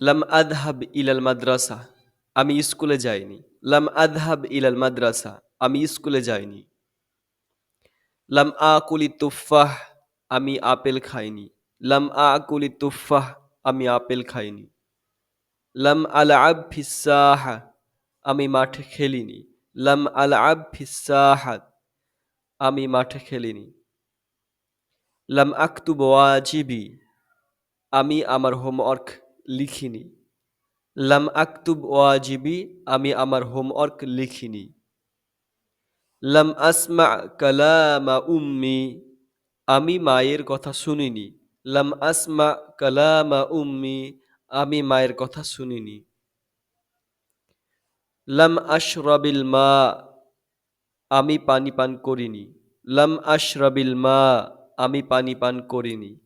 লাম আদহাব ইলাল মাদ্রাসা, আমি স্কুলে যাইনি। লাম আদহাব ইলাল মাদ্রাসা, আমি স্কুলে যাইনি। লাম আকুলি তুফাহ আমি আপেল খাইনি। লাম আকুলি তুফাহ আমি আপেল খাইনি। লাম আল আব ফিসাহা, আমি মাঠে খেলিনি। লাম আল আব ফিসাহাত আমি মাঠে খেলিনি। লাম আক্তুব ওয়াজিবি, আমি আমার হোমওয়ার্ক লিখিনি। লাম আক্তুব ওয়াজিবি, আমি আমার হোমওয়ার্ক লিখিনি। লাম আসমা কালামা উম্মি, আমি মায়ের কথা শুনিনি। লাম আসমা কালামা উম্মি, আমি মায়ের কথা শুনিনি। লাম আশরাবিল মা, আমি পানি পান করিনি। লাম আশরাবিল মা, আমি পানি পান করিনি।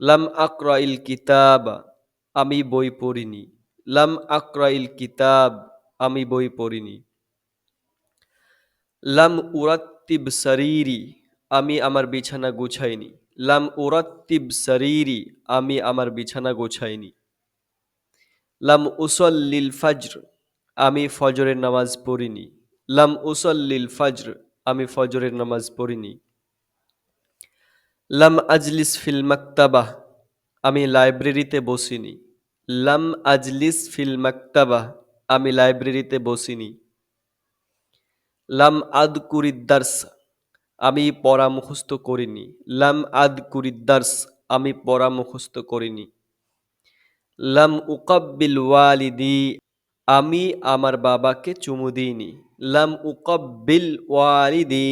লাম আকরাইল কিতাব আমি বই পড়িনি। লাম আকরাইল কিতাব, আমি বই পড়িনি। লাম উরাত্তিব শরীরি আমি আমার বিছানা গুছাইনি। লাম উরাত্তিব শরীরি আমি আমার বিছানা গোছাইনি। লাম উসল্লিল ফজর, আমি ফজরের নামাজ পড়িনি। লাম উসল্লিল ফজর, আমি ফজরের নামাজ পড়িনি। লাম আজলিস ফিল মাক্তাবাহ আমি লাইব্রেরিতে বসিনি। লাম আজলিস ফিল মাক্তাবাহ, আমি লাইব্রেরিতে বসিনি। লাম আদ কুরিদ্দার্স আমি পড়া মুখস্থ করিনি। লাম আদ কুরিদ্দার্স আমি পড়া মুখস্থ করিনি। লাম উকাব্বিল ওয়ালিদি, আমি আমার বাবাকে চুমু দিইনি। লাম উকাব্বিল ওয়ালিদি,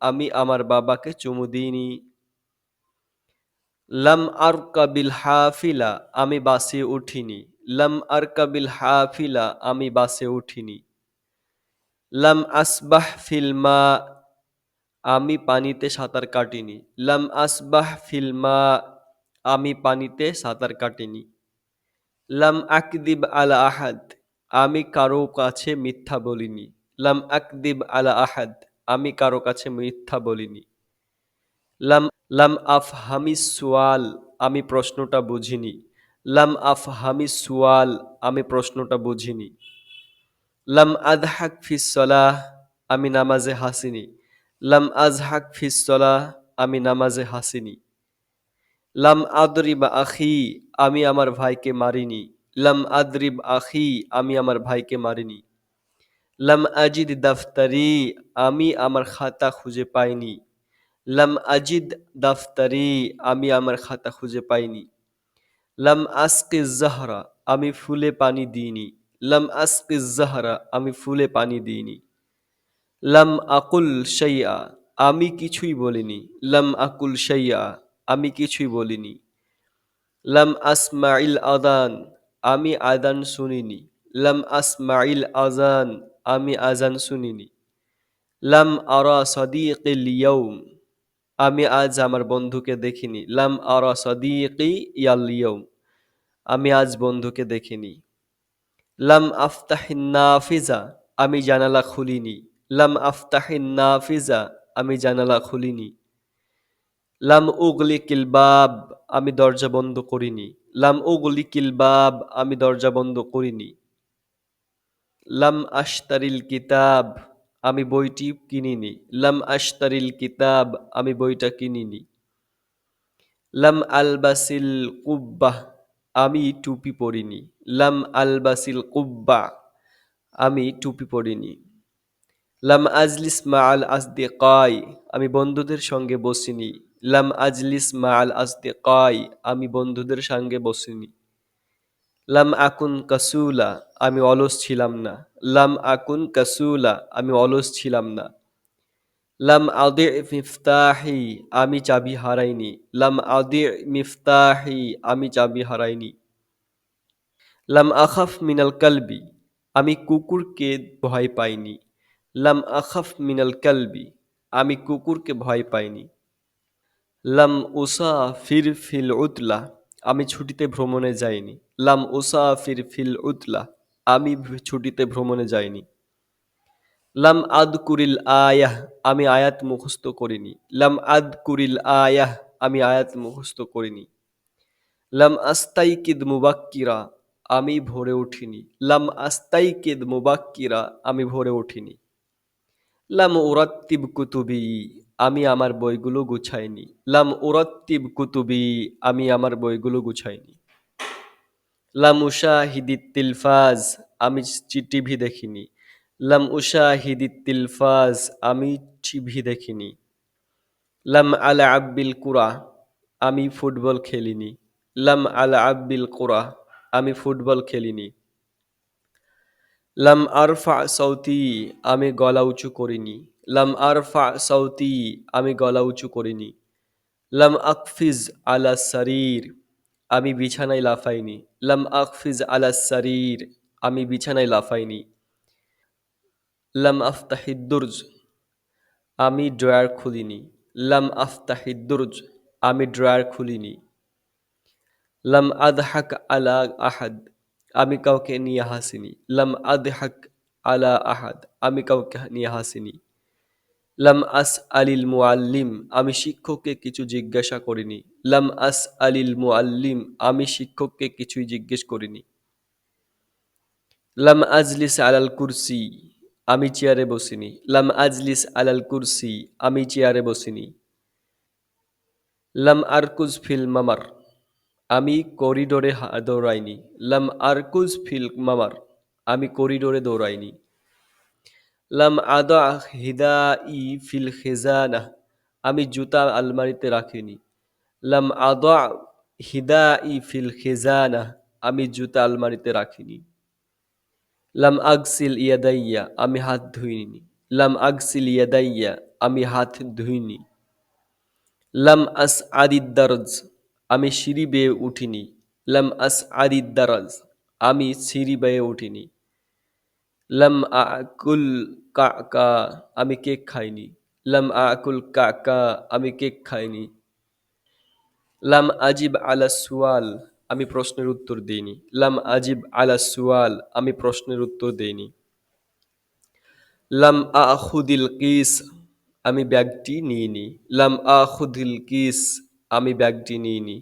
আমি আমার বাবাকে চুমু দিইনি। লাম আরকাবিল হাফিলা, আমি বাসে উঠিনি। লাম আরকাবিল হাফিলা, আমি বাসে উঠিনি। লাম আসবাহ ফিলমা আমি পানিতে সাঁতার কাটিনি। লাম আসবাহ ফিলমা আমি পানিতে সাঁতার কাটিনি। লাম আকদিব আলা আহাদ, আমি কারও কাছে মিথ্যা বলিনি। লাম আকদিব আলা আহাদ, আমি কারও কাছে মিথ্যা বলিনি। লাম লাম আফ হামিস সুয়াল, আমি প্রশ্নটা বুঝিনি। লাম আফ হামিস সুয়াল, আমি প্রশ্নটা বুঝিনি। লাম আদহাক ফিসলাহ আমি নামাজে হাসিনি। লাম আজহাক ফিসলাহ আমি নামাজে হাসিনি। লাম আদরিব আখি, আমি আমার ভাইকে মারিনি। লাম আদরিব আখি, আমি আমার ভাইকে মারিনি। লাম আজিদ দাফতারি, আমি আমার খাতা খুঁজে পাইনি। লাম আজিদ দাফতারি, আমি আমার খাতা খুঁজে পাইনি। লাম আসকে জাহরা, আমি ফুলে পানি দিইনি। লাম আসকে জাহরা, আমি ফুলে পানি দিইনি। লাম আকুল শাইয়া, আমি কিছুই বলিনি। লাম আকুল শাইয়া, আমি কিছুই বলিনি। লাম আসমাইল আদান আমি আদান শুনিনি। লাম আসমাইল আজান আমি আজান শুনিনি। লাম আরা সদিকিল ইয়ৌম আমি আজ আমার বন্ধুকে দেখিনি। লাম আরা সদিকি ইয়াল আমি আজ বন্ধুকে দেখিনি। লাম আফতাহিন নাফিজা, আমি জানালা খুলিনি। লাম আফতাহিন নাফিজা, আমি জানালা খুলিনি। লাম উগলি কিলবাব আমি দরজা বন্ধ করিনি। লাম উগলি কিলবাব আমি দরজা বন্ধ করিনি। লাম আশতারিল কিতাব আমি বইটি কিনিনি। লাম আশতারিল কিতাব, আমি বইটা কিনিনি। লাম আলবাসিল কুব্বাহ আমি টুপি পরিনি। লাম আলবাসিল কুব্বা, আমি টুপি পরিনি। লাম আজলিস মা আল আসদে কাই আমি বন্ধুদের সঙ্গে বসিনি। লাম আজলিস মা আল আসদে কাই আমি বন্ধুদের সঙ্গে বসিনি। লাম আকুন কাসুলা, আমি অলস ছিলাম না। লাম আকুন কাসুলা, আমি অলস ছিলাম না। লাম আদে মিফতাহি, আমি চাবি হারাইনি। লাম আদে মিফতাহি, আমি চাবি হারাইনি। লাম আখাফ মিনাল কালবি, আমি কুকুরকে ভয় পাইনি। লাম আখাফ মিনাল কালবি, আমি কুকুরকে ভয় পাইনি। লাম উসা ফির ফিল উতলা আমি ছুটিতে ভ্রমণে যাইনি। লাম উসা ফির ফিল উতলা, আমি ছুটিতে ভ্রমণে যাইনি। লাম আদ কুরিল আয়াহ, আমি আয়াত মুখস্থ করিনি। লাম আদ কুরিল আয়াহ, আমি আয়াত মুখস্থ করিনি। লাম আস্তাইকিদ মুবাক্কিরা, আমি ভোরে উঠিনি। লাম আস্তাইকিদ মুবাক্কিরা, আমি ভরে উঠিনি। লাম উরাত্তিব কুতুবি আমি আমার বইগুলো গুছাইনি। লাম উরাত্তিব কুতুবি, আমি আমার বইগুলো গুছাইনি। লাম উশাহিদিত তিলফাজ, আমি টিভি দেখিনি। লাম উশাহিদিত তিলফাজ, আমি টিভি দেখিনি। লাম আলা আব্বিল কুরা, আমি ফুটবল খেলিনি। লাম আলা আব্বিল কুরা, আমি ফুটবল খেলিনি। লাম আরফা সৌতি আমি গলা উঁচু করিনি। লাম আরফা সৌতি আমি গলা উঁচু করিনি। লাম আকফিজ আলা শরীর আমি বিছানায় লাফাইনি। লাম আকফিজ আলা শরীর আমি বিছানায় লাফাইনি। লাম আফতাহিদ্দুর্জ আমি ড্রয়ার খুলিনি। লাম আফতাহিদ্দুর্জ আমি ড্রয়ার খুলিনি। লাম আদহাক আলা আহাদ আমি কাউকে নিয়ে হাসিনি। লাম আদহাক আলা আহাদ, আমি কাউকে নিয়ে হাসিনি। লাম আস আলিল মুআল্লিম, আমি শিক্ষককে কিছু জিজ্ঞাসা করিনি। লাম আস আলিল মুআল্লিম, আমি শিক্ষককে কিছুই জিজ্ঞেস করিনি। লাম আজলিস আলাল কুরসি, আমি চেয়ারে বসিনি। লাম আজলিস আলাল কুরসি, আমি চেয়ারে বসিনি। লাম আরকুজ ফিল মামার আমি করিডোরে দৌড়াইনি। লাম আরকুজ ফিল মামার, আমি করিডোরে দৌড়াইনি। লাম আদা হিদা ই ফিল খেজানা, আমি জুতা আলমারিতে রাখিনি। লাম আদা হিদা ই ফিল খেজানা, আমি জুতা আলমারিতে রাখিনি। লাম আগসিল ইয়াদাইয়া, আমি হাত ধুইনি। লাম আগসিল ইয়াদাইয়া, আমি হাত ধুইনি। লাম আস আদিদ্দারজ আমি সিঁড়ি বেয়ে উঠিনি। লাম আস আদিদ্দারাজ আমি সিঁড়ি বেয়ে উঠিনি। লাম আকুল কাকা, আমি কেক খাইনি। লাম আকুল কাকা, আমি কেক খাইনি। লাম আজিব আলা সুয়াল, আমি প্রশ্নের উত্তর দিইনি। লাম আজিব আলা সুয়াল, আমি প্রশ্নের উত্তর দিইনি। লাম আখুদিল কিস, আমি ব্যাগটি নিইনি। লাম আখুদিল কিস আমি ব্যাগটি নিইনি।